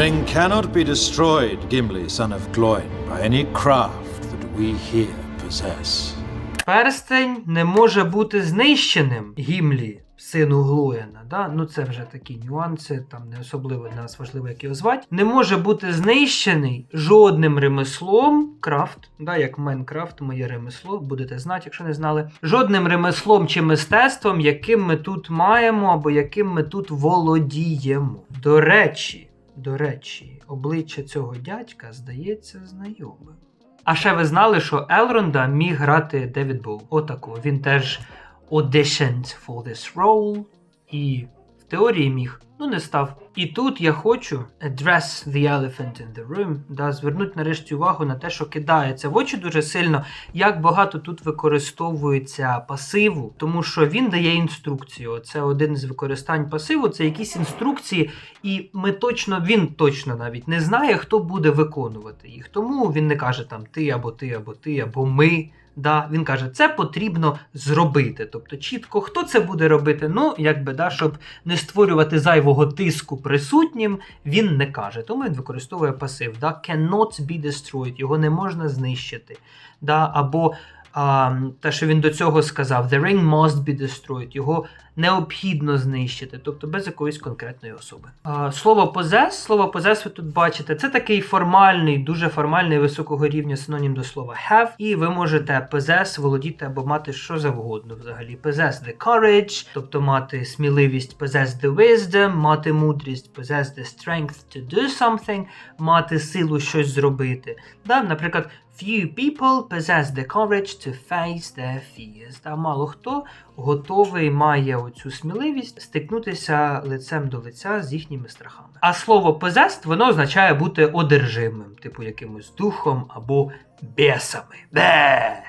cannot be destroyed, Gimli, son of Gloin, by any craft that we here possess. Перстень не може бути знищеним Гімлі, сину Глоєна. Да? Ну це вже такі нюанси, там не особливо для нас важливо, як його звати. Не може бути знищений жодним ремеслом. Крафт, да, як Майнкрафт, моє ремесло, будете знати, якщо не знали. Жодним ремеслом чи мистецтвом, яким ми тут маємо або яким ми тут володіємо. До речі, до речі, обличчя цього дядька здається знайомим. А ще ви знали, що Елронда міг грати Девід Боу. Отако. Він теж auditioned for this role і в теорії міг, ну не став. І тут я хочу address the elephant in the room, да, звернути нарешті увагу на те, що кидається в очі дуже сильно, як багато тут використовується пасиву, тому що він дає інструкцію. Це один з використань пасиву, це якісь інструкції, і ми точно, він точно навіть не знає, хто буде виконувати їх. Тому він не каже там ти або ти, або ти, або ми. Да, він каже, це потрібно зробити. Тобто, чітко, хто це буде робити, ну, якби, да, щоб не створювати зайвого тиску присутнім, він не каже. Тому він використовує пасив. Да, cannot be destroyed, його не можна знищити. Да, або а, те, що він до цього сказав, the ring must be destroyed, його необхідно знищити, тобто без якоїсь конкретної особи. А, слово possess, слово possess ви тут бачите, це такий формальний, дуже формальний високого рівня синонім до слова have, і ви можете possess володіти або мати що завгодно взагалі. Possess the courage, тобто мати сміливість, possess the wisdom, мати мудрість, possess the strength to do something, мати силу щось зробити. Да? Наприклад, few people possess the courage to face their fears. Та мало хто готовий має оцю сміливість стикнутися лицем до лиця з їхніми страхами. А слово possessed, воно означає бути одержимим, типу якимось духом або бесами. Бе!